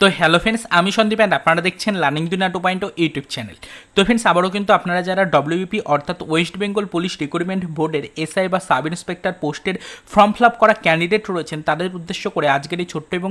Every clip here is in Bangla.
তো হ্যালো ফ্রেন্ডস আমি সন্দীপ অ্যান্ড আপনারা দেখছেন learning Duniya two point YouTube channel তো ফ্রেন্ডস আবারও কিন্তু আপনারা যারা ডব্লিউপি অর্থাৎ ওয়েস্ট বেঙ্গল পুলিশ রিক্রুটমেন্ট বোর্ডের এসআই বা সাব ইন্সপেক্টর পোস্টের ফর্ম ফিল আপ করা ক্যান্ডিডেট রয়েছেন, তাদের উদ্দেশ্য করে আজকের এই ছোট্ট এবং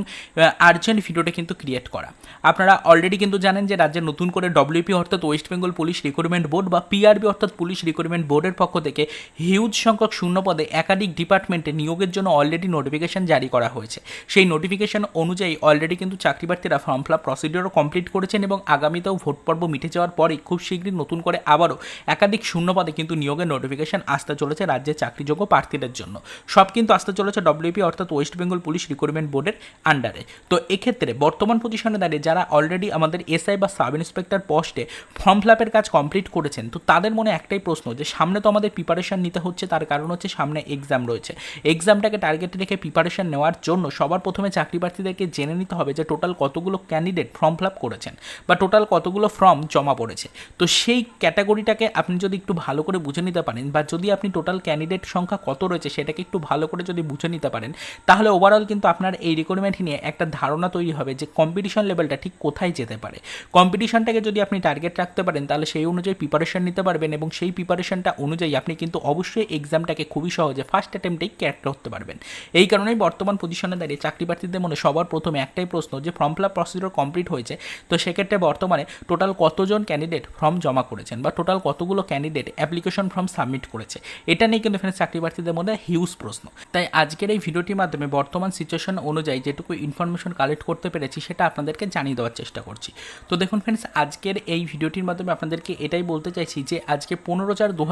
আর্জেন্ট ভিডিওটা কিন্তু ক্রিয়েট করা। আপনারা অলরেডি কিন্তু জানেন যে রাজ্যে নতুন করে ডব্লিউপি অর্থাৎ West Bengal police recruitment board বা পিআরবি অর্থাৎ পুলিশ রিক্রুটমেন্ট বোর্ডের পক্ষ থেকে হিউজ সংখ্যক শূন্য পদে একাধিক ডিপার্টমেন্টে নিয়োগের জন্য অলরেডি নোটিফিকেশন জারি করা হয়েছে। সেই নোটিফিকেশন অনুযায়ী অলরেডি কিন্তু চাকরি প্রার্থীরা ফর্ম ফিল প্রসিডিওরও কমপ্লিট করেছেন এবং আগামীতেও ভোট পর্ব মিটে যাওয়ার পরেই খুব শীঘ্রই নতুন করে আবারও একাধিক শূন্যপদে কিন্তু নিয়োগের নোটিফিকেশন আসতে চলেছে রাজ্যের চাকরিযোগ্য প্রার্থীদের জন্য। সব কিন্তু আসতে চলেছে ডব্লিউপি অর্থাৎ ওয়েস্ট বেঙ্গল পুলিশ রিক্রুটমেন্ট বোর্ডের আন্ডারে তো এক্ষেত্রে বর্তমান পজিশনে দাঁড়িয়ে যারা অলরেডি আমাদের এসআই বা সাব ইন্সপেক্টর পোস্টে ফর্ম ফিল আপের কাজ কমপ্লিট করেছেন, তো তাদের মনে একটাই প্রশ্ন যে সামনে তো আমাদের প্রিপারেশন নিতে হচ্ছে, তার কারণ হচ্ছে সামনে এক্সাম রয়েছে। এক্সামটাকে টার্গেট রেখে প্রিপারেশন নেওয়ার জন্য সবার প্রথমে চাকরি প্রার্থীদেরকে জেনে নিতে হবে যে টোটাল কতগুলো ক্যান্ডিডেট ফর্ম ফিল আপ করেছেন বা টোটাল কতগুলো ফর্ম জমা পড়েছে। তো সেই ক্যাটাগরিটাকে আপনি যদি একটু ভালো করে বুঝে নিতে পারেন বা যদি আপনি টোটাল ক্যান্ডিডেট সংখ্যা কত রয়েছে সেটাকে একটু ভালো করে যদি বুঝে নিতে পারেন, তাহলে ওভারঅল কিন্তু আপনার এই রিকোয়ারমেন্ট নিয়ে একটা ধারণা তৈরি হবে যে কম্পিটিশন লেভেলটা ঠিক কোথায় যেতে পারে। কম্পিটিশনটাকে যদি আপনি টার্গেট রাখতে পারেন, তাহলে সেই অনুযায়ী প্রিপারেশন নিতে পারবেন এবং সেই প্রিপারেশনটা অনুযায়ী আপনি কিন্তু অবশ্যই এক্সামটাকে খুবই সহজে ফার্স্ট অ্যাটেম্পটেই ক্র্যাক করতে পারবেন। এই কারণেই বর্তমান পজিশনে দাঁড়িয়ে চাকরি প্রার্থীদের মনে সবার প্রথমে একটাই প্রশ্ন যে ফর্ম ফিল প্রসিডিওর কমপ্লিট হয়েছে, তো সেক্ষেত্রে বর্তমানে টোটাল কতজন ক্যান্ডিডেট ফর্ম জমা করেছেন বা টোটাল কতগুলো ক্যান্ডিডেট অ্যাপ্লিকেশন ফর্ম সাবমিট করেছে? এটা নিয়ে কিন্তু এখানে চাকরি প্রার্থীদের মধ্যে হিউজ প্রশ্ন। তাই আজকের এই ভিডিওটির মাধ্যমে বর্তমান সিচুয়েশন অনুযায়ী যেটুকু ইনফরমেশন কালেক্ট করতে পেরেছি, সেটা আপনাদেরকে জানিয়ে দেওয়ার চেষ্টা করছি। তো দেখুন ফ্রেন্ডস আজকের এই ভিডিওটির মাধ্যমে আপনাদেরকে এটাই বলতে চাইছি যে আজকে পনেরো চার দু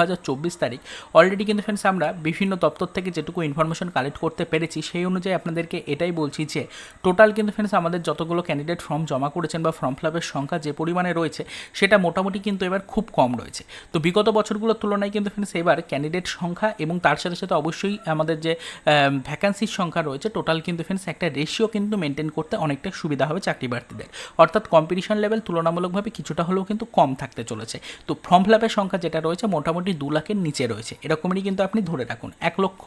তারিখ অলরেডি কিন্তু ফ্রেন্ডস আমরা বিভিন্ন দপ্তর থেকে যেটুকু ইনফরমেশন কালেক্ট করতে পেরেছি, সেই অনুযায়ী আপনাদেরকে এটাই বলছি যে টোটাল কিন্তু ফ্রেন্ডস আমাদের যতগুলো ক্যান্ডিডেট ফর্ম জমা করেছেন বা ফর্ম ফিল সংখ্যা যে পরিমাণে রয়েছে, সেটা মোটামুটি কিন্তু এবার খুব কম রয়েছে। তো বিগত বছরগুলোর তুলনায় কিন্তু ফ্রেন্ডস এবার ক্যান্ডিডেট সংখ্যা এবং তার সাথে সাথে অবশ্যই আমাদের যে ভ্যাকান্সির সংখ্যা রয়েছে টোটাল কিন্তু ফ্রেন্ডস একটা রেশিও কিন্তু মেনটেন করতে অনেকটা সুবিধা হবে চাকরি প্রার্থীদের। অর্থাৎ কম্পিটিশন লেভেল তুলনামূলকভাবে কিছুটা হলেও কিন্তু কম থাকতে চলেছে। তো ফর্ম ফিলপের সংখ্যা যেটা রয়েছে, মোটামুটি দু লাখের নিচে রয়েছে। এরকমই কিন্তু আপনি ধরে রাখুন। এক লক্ষ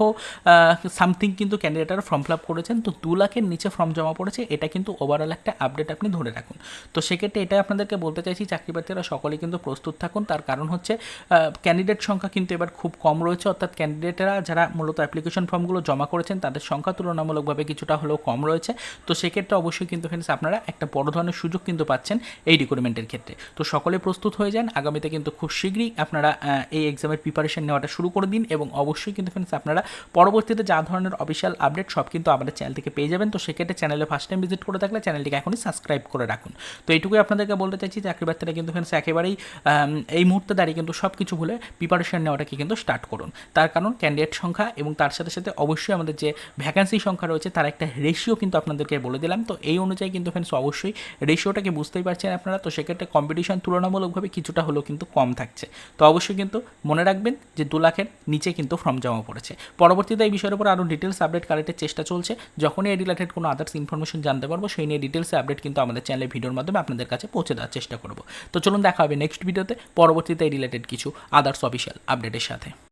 সামথিং কিন্তু ক্যান্ডিডেটরা ফর্ম ফিল করেছেন, তো দু লাখের নিচে ফর্ম জমা পড়েছে, এটা কিন্তু ওভারঅল একটা আপডেট আপনি ধরে রাখুন। তো সেক্ষেত্রে এটাই আপনাদেরকে বলতে চাইছি, চাকরি প্রার্থীরা সকলে কিন্তু প্রস্তুত থাকুন। তার কারণ হচ্ছে ক্যান্ডিডেট সংখ্যা কিন্তু এবার খুব কম রয়েছে। অর্থাৎ ক্যান্ডিডেটরা যারা মূলত অ্যাপ্লিকেশন ফর্মগুলো জমা করেছেন, তাদের সংখ্যা তুলনামূলকভাবে কিছুটা হলেও কম রয়েছে। তো সেক্ষেত্রে অবশ্যই কিন্তু ফ্রেন্ডস আপনারা একটা বড় ধরনের সুযোগ কিন্তু পাচ্ছেন এই রিক্রুটমেন্টের ক্ষেত্রে। তো সকলে প্রস্তুত হয়ে যান। আগামীতে কিন্তু খুব শীঘ্রই আপনারা এই এক্সামের প্রিপারেশন নেওয়াটা শুরু করে দিন এবং অবশ্যই কিন্তু ফ্রেন্ডস আপনারা পরবর্তীতে যা ধরনের অফিসিয়াল আপডেট সব কিন্তু আমাদের চ্যানেল থেকে পেয়ে যাবেন। তো সেক্ষেত্রে চ্যানেলে ফার্স্ট টাইম ভিজিট করে থাকলে চ্যানেলটিকে এখনই সাবস্ক্রাইব করে রাখুন। তো এইটুকুই আপনাদেরকে বলতে চাইছি চাকরি প্রার্থীরা কিন্তু ফ্রেন্ডস একেবারেই এই মুহূর্তে দাঁড়িয়ে কিন্তু সব কিছু ভুলে প্রিপারেশন নেওয়াটাকে কিন্তু স্টার্ট করুন। তার কারণ ক্যান্ডিডেট সংখ্যা এবং তার সাথে সাথে অবশ্যই আমাদের যে ভ্যাকান্সি সংখ্যা রয়েছে তার একটা রেশিও কিন্তু আপনাদেরকে বলে দিলাম। তো এই অনুযায়ী কিন্তু ফ্রেন্ডস অবশ্যই রেশিওটাকে বুঝতেই পারছেন আপনারা। তো সেক্ষেত্রে কম্পিটিশন তুলনামূলকভাবে কিছুটা হলেও কিন্তু কম থাকছে। তো অবশ্যই কিন্তু মনে রাখবেন যে দু লাখের নিচে কিন্তু ফর্ম জমা পড়েছে। পরবর্তীতে এই বিষয়ের উপর আরও ডিটেলস আপডেট কালেক্টের চেষ্টা চলছে। যখনই এই রিলেটেড কোনো আদার্স ইনফরমেশন জানতে পারব, সেই নিয়ে ডিটেলসে আপডেট কিন্তু আমাদের চ্যানেলের ভিডিওর মাধ্যমে আপনাদের কাছে পৌঁছে দেওয়ার চেষ্টা করব। তো চলুন দেখা হবে নেক্সট ভিডিওতে পরবর্তীতে এই রিলেটেড কিছু আদার্স অফিসিয়াল আপডেটের সাথে।